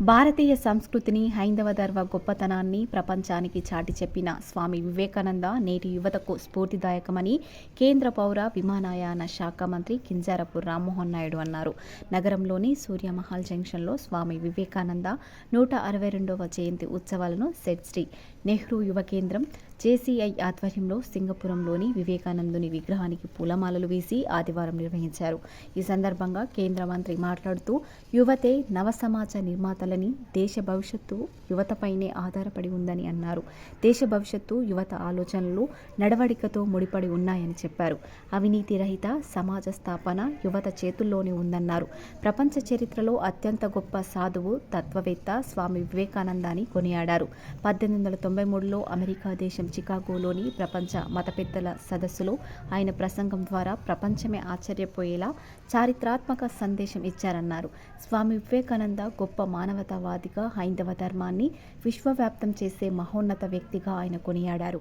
భారతీయ సంస్కృతిని హైందవ ధర్మ గొప్పతనాన్ని ప్రపంచానికి చాటి చెప్పిన స్వామి వివేకానంద నేటి యువతకు స్ఫూర్తిదాయకమని కేంద్ర పౌర విమానయాన శాఖ మంత్రి కింజారపు రామ్మోహన్ నాయుడు అన్నారు. నగరంలోని సూర్యమహల్ జంక్షన్లో స్వామి వివేకానంద నూట అరవై రెండవ జయంతి ఉత్సవాలను సెట్ శ్రీ నెహ్రూ యువ కేంద్రం జేసీఐ ఆధ్వర్యంలో సింగపురంలోని వివేకానందుని విగ్రహానికి పూలమాలలు వేసి ఆదివారం నిర్వహించారు. ఈ సందర్భంగా కేంద్ర మంత్రి మాట్లాడుతూ యువతే నవ సమాజ నిర్మాతలని దేశ భవిష్యత్తు యువతపైనే ఆధారపడి ఉందని అన్నారు. దేశ భవిష్యత్తు యువత ఆలోచనలు నడవడికతో ముడిపడి ఉన్నాయని చెప్పారు. అవినీతి రహిత సమాజ స్థాపన యువత చేతుల్లోనే ఉందన్నారు. ప్రపంచ చరిత్రలో అత్యంత గొప్ప సాధువు తత్వవేత్త స్వామి వివేకానందాని కొనియాడారు. పద్దెనిమిది వందల తొంభై మూడులో అమెరికా దేశం చికాగోలోని ప్రపంచ మత పెద్దల సదస్సులో ఆయన ప్రసంగం ద్వారా ప్రపంచమే ఆశ్చర్యపోయేలా చారిత్రాత్మక సందేశం ఇచ్చారన్నారు. స్వామి వివేకానంద గొప్ప మానవతావాదిగా హైందవ ధర్మాన్ని విశ్వవ్యాప్తం చేసే మహోన్నత వ్యక్తిగా ఆయన కొనియాడారు.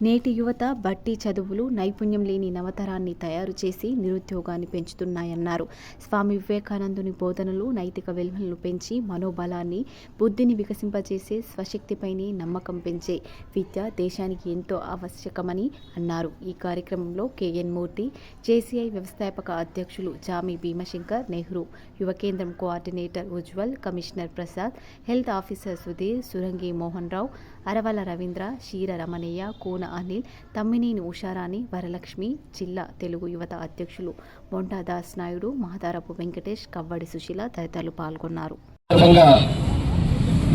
నేటి యువత బట్టి చదువులు నైపుణ్యం లేని నవతరాన్ని తయారు చేసి నిరుద్యోగాన్ని పెంచుతున్నాయన్నారు. స్వామి వివేకానందుని బోధనలు నైతిక విలువలను పెంచి మనోబలాన్ని బుద్ధిని వికసింపజేసే స్వశక్తిపైనే నమ్మకం పెంచే విద్య దేశానికి ఎంతో ఆవశ్యకమని అన్నారు. ఈ కార్యక్రమంలో కేఎన్ మూర్తి జేసీఐ వ్యవస్థాపక అధ్యక్షులు జామి Bhimashankar Nehru Yuva Kendram coordinator Ujwal commissioner Prasad health officer Sudhir Surangi Mohan Rao Aravala Ravindra Ksheera Ramanaiah Kona Anil Tammineni Usharani Varalakshmi జిల్లా తెలుగు యువత అధ్యక్షులు బొండా దాస్ నాయుడు మహదారపు వెంకటేష్ కవ్వడి సుశీల తదితరులు పాల్గొన్నారు.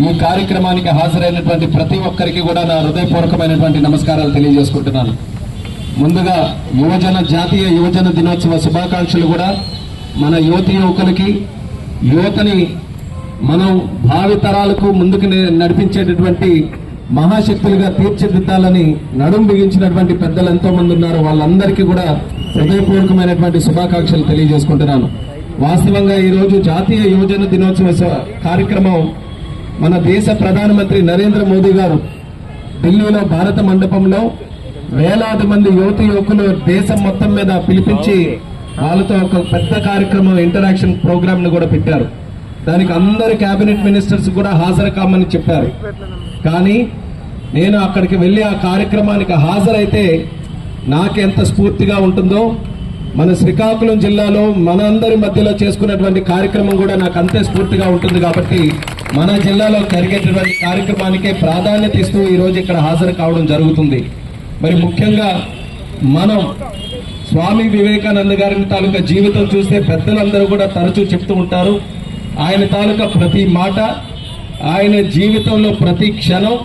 ఈ కార్యక్రమానికి హాజరైనటువంటి ప్రతి ఒక్కరికి కూడా నా హృదయపూర్వకమైనటువంటి నమస్కారాలు తెలియజేసుకుంటున్నాను. ముందుగా యువజన జాతీయ యువజన దినోత్సవ శుభాకాంక్షలు కూడా మన యువతి యువకులకి యువతని మనం భావితరాలకు ముందుకు నడిపించేటటువంటి మహాశక్తులుగా తీర్చిదిద్దాలని నడుం బిగించినటువంటి పెద్దలు ఎంతో మంది ఉన్నారు వాళ్ళందరికీ కూడా హృదయపూర్వకమైనటువంటి శుభాకాంక్షలు తెలియజేసుకుంటున్నాను. వాస్తవంగా ఈరోజు జాతీయ యువజన దినోత్సవ కార్యక్రమం మన దేశ ప్రధానమంత్రి నరేంద్ర మోదీ గారు ఢిల్లీలో భారత మండపంలో వేలాది మంది యువతి యువకులు దేశం మొత్తం మీద పిలిపించి వాళ్ళతో ఒక పెద్ద కార్యక్రమం ఇంటరాక్షన్ ప్రోగ్రామ్ను కూడా పెట్టారు. దానికి అందరు కేబినెట్ మినిస్టర్స్ కూడా హాజరు కామని చెప్పారు. కానీ నేను అక్కడికి వెళ్ళి ఆ కార్యక్రమానికి హాజరైతే నాకెంత స్ఫూర్తిగా ఉంటుందో మన శ్రీకాకుళం జిల్లాలో మన అందరి మధ్యలో చేసుకున్నటువంటి కార్యక్రమం కూడా నాకు అంతే స్ఫూర్తిగా ఉంటుంది కాబట్టి మన జిల్లాలో జరిగేటటువంటి కార్యక్రమానికే ప్రాధాన్యత ఇస్తూ ఈరోజు ఇక్కడ హాజరు కావడం జరుగుతుంది. మరి ముఖ్యంగా మనం స్వామి వివేకానంద గారిని తాలూకా జీవితం చూస్తే పెద్దలందరూ కూడా తరచూ చెప్తూ ఉంటారు. ఆయన తాలూకా ప్రతి మాట ఆయన జీవితంలో ప్రతి క్షణం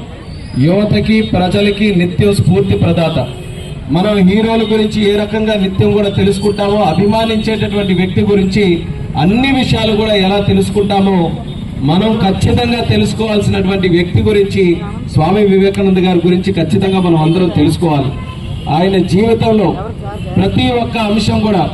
యువతకి ప్రజలకి నిత్యం స్ఫూర్తి ప్రదాత. మనం హీరోల గురించి ఏ రకంగా నిత్యం కూడా తెలుసుకుంటామో అభిమానించేటటువంటి వ్యక్తి గురించి అన్ని విషయాలు కూడా ఎలా తెలుసుకుంటామో మనం ఖచ్చితంగా తెలుసుకోవాల్సినటువంటి వ్యక్తి గురించి స్వామి వివేకానంద గారి గురించి ఖచ్చితంగా మనం అందరం తెలుసుకోవాలి. ఆయన జీవితంలో ప్రతి ఒక్క అంశం కూడా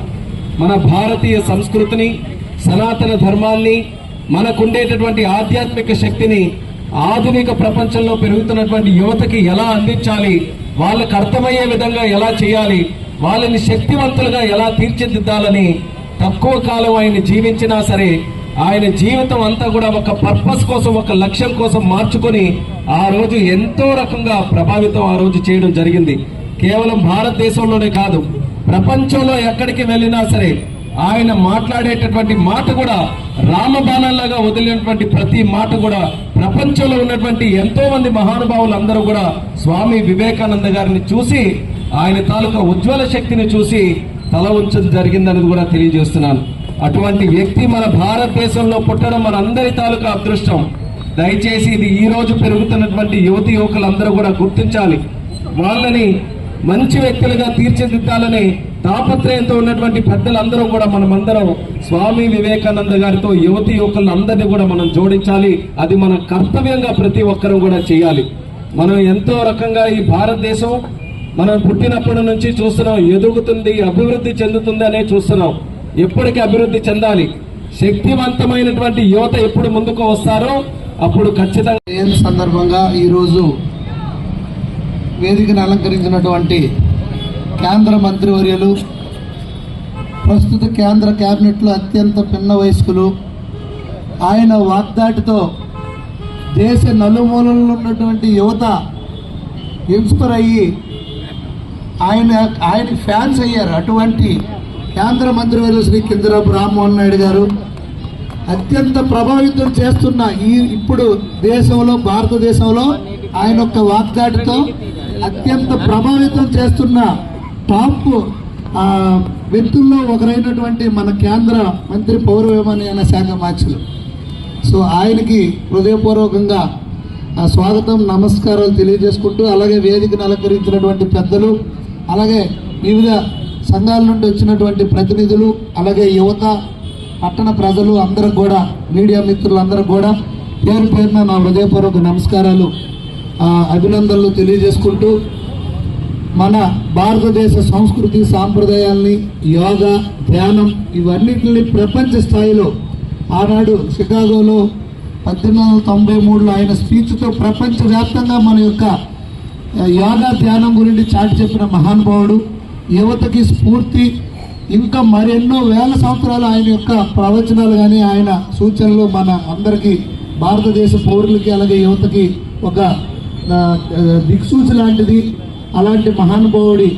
మన భారతీయ సంస్కృతిని సనాతన ధర్మాన్ని మనకుండేటటువంటి ఆధ్యాత్మిక శక్తిని ఆధునిక ప్రపంచంలో పెరుగుతున్నటువంటి యువతకి ఎలా అందించాలి? వాళ్ళకి అర్థమయ్యే విధంగా ఎలా చేయాలి? వాళ్ళని శక్తివంతులుగా ఎలా తీర్చిదిద్దాలని తక్కువ కాలం ఆయన జీవించినా సరే ఆయన జీవితం అంతా కూడా ఒక పర్పస్ కోసం ఒక లక్ష్యం కోసం మార్చుకొని ఆ రోజు ఎంతో రకంగా ప్రభావితం ఆ రోజు చేయడం జరిగింది. కేవలం భారతదేశంలోనే కాదు ప్రపంచంలో ఎక్కడికి వెళ్ళినా సరే ఆయన మాట్లాడేటటువంటి మాట కూడా రామబాణంలాగా వదిలినటువంటి ప్రతి మాట కూడా ప్రపంచంలో ఉన్నటువంటి ఎంతో మంది మహానుభావులు అందరూ కూడా స్వామి వివేకానంద గారిని చూసి ఆయన తాలూకా ఉజ్వల శక్తిని చూసి తల ఉంచడం జరిగిందనేది కూడా తెలియజేస్తున్నాను. అటువంటి వ్యక్తి మన భారతదేశంలో పుట్టడం మనందరి తాలూకా అదృష్టం. దయచేసి ఇది ఈ రోజు పెరుగుతున్నటువంటి యువతి యువకులందరూ కూడా గుర్తించాలి. వాళ్ళని మంచి వ్యక్తులుగా తీర్చిదిద్దాలని తాపత్రయంతో ఉన్నటువంటి పెద్దలందరూ కూడా మనమందరం స్వామి వివేకానంద గారితో యువతి యువకులను అందరినీ కూడా మనం జోడించాలి. అది మన కర్తవ్యంగా ప్రతి ఒక్కరూ కూడా చేయాలి. మనం ఎంతో రకంగా ఈ భారతదేశం మనం పుట్టినప్పటి నుంచి చూస్తున్నాం. ఎదుగుతుంది అభివృద్ధి చెందుతుంది అనే చూస్తున్నాం. ఎప్పటికీ అభివృద్ధి చెందాలి. శక్తివంతమైనటువంటి యువత ఎప్పుడు ముందుకు వస్తారో అప్పుడు ఖచ్చితంగా సందర్భంగా ఈరోజు వేదికను అలంకరించినటువంటి కేంద్ర మంత్రివర్యులు ప్రస్తుత కేంద్ర క్యాబినెట్లో అత్యంత పిన్న వయస్కులు ఆయన వాగ్దాటితో దేశ నలుమూలల్లో ఉన్నటువంటి యువత ఇన్స్పైర్ అయ్యి ఆయన ఆయన ఫ్యాన్స్ అయ్యారు. అటువంటి కేంద్ర మంత్రివర్యులు శ్రీ కింజరాపు రామ్మోహన్ నాయుడు గారు అత్యంత ప్రభావితం చేస్తున్న ఈ ఇప్పుడు దేశంలో భారతదేశంలో ఆయన యొక్క వాగ్దాటితో అత్యంత ప్రభావితం చేస్తున్న టాప్ వ్యక్తుల్లో ఒకరైనటువంటి మన కేంద్ర మంత్రి పౌర విమానయాన శాఖ మార్చులు సో ఆయనకి హృదయపూర్వకంగా స్వాగతం నమస్కారాలు తెలియజేసుకుంటూ అలాగే వేదికను అలంకరించినటువంటి పెద్దలు అలాగే వివిధ సంఘాల నుండి వచ్చినటువంటి ప్రతినిధులు అలాగే యువత పట్టణ ప్రజలు అందరూ కూడా మీడియా మిత్రులందరూ కూడా పేరు పేరున నా హృదయపూర్వక నమస్కారాలు అభినందనలు తెలియజేసుకుంటూ మన భారతదేశ సంస్కృతి సాంప్రదాయాల్ని యోగా ధ్యానం ఇవన్నిటిని ప్రపంచ స్థాయిలో ఆనాడు షికాగోలో పద్దెనిమిది వందల తొంభై మూడులో ఆయన స్పీచ్తో ప్రపంచవ్యాప్తంగా మన యొక్క యోగా ధ్యానం గురించి చాటి చెప్పిన మహానుభావుడు యువతకి స్ఫూర్తి ఇంకా మరెన్నో వేల సంవత్సరాలు ఆయన యొక్క ప్రవచనాలు కానీ ఆయన సూచనలు మన అందరికీ భారతదేశ పౌరులకి అలాగే యువతకి ఒక దిక్సూచి లాంటిది. అలాంటి మహానుభావుడి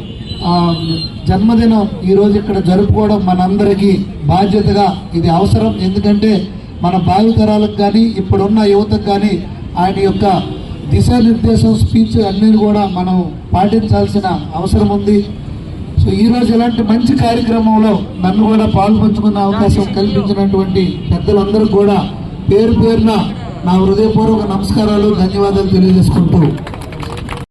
జన్మదినం ఈరోజు ఇక్కడ జరుపుకోవడం మనందరికీ బాధ్యతగా ఇది అవసరం. ఎందుకంటే మన భావితరాలకు కానీ ఇప్పుడున్న యువతకు కానీ ఆయన యొక్క దిశానిర్దేశం స్పీచ్ అన్నీ కూడా మనం పాటించాల్సిన అవసరం ఉంది. సో ఈరోజు ఇలాంటి మంచి కార్యక్రమంలో నన్ను కూడా పాల్పంచుకునే అవకాశం కల్పించినటువంటి పెద్దలందరూ కూడా పేరు పేరున నా హృదయపూర్వక నమస్కారాలు ధన్యవాదాలు తెలియజేసుకుంటూ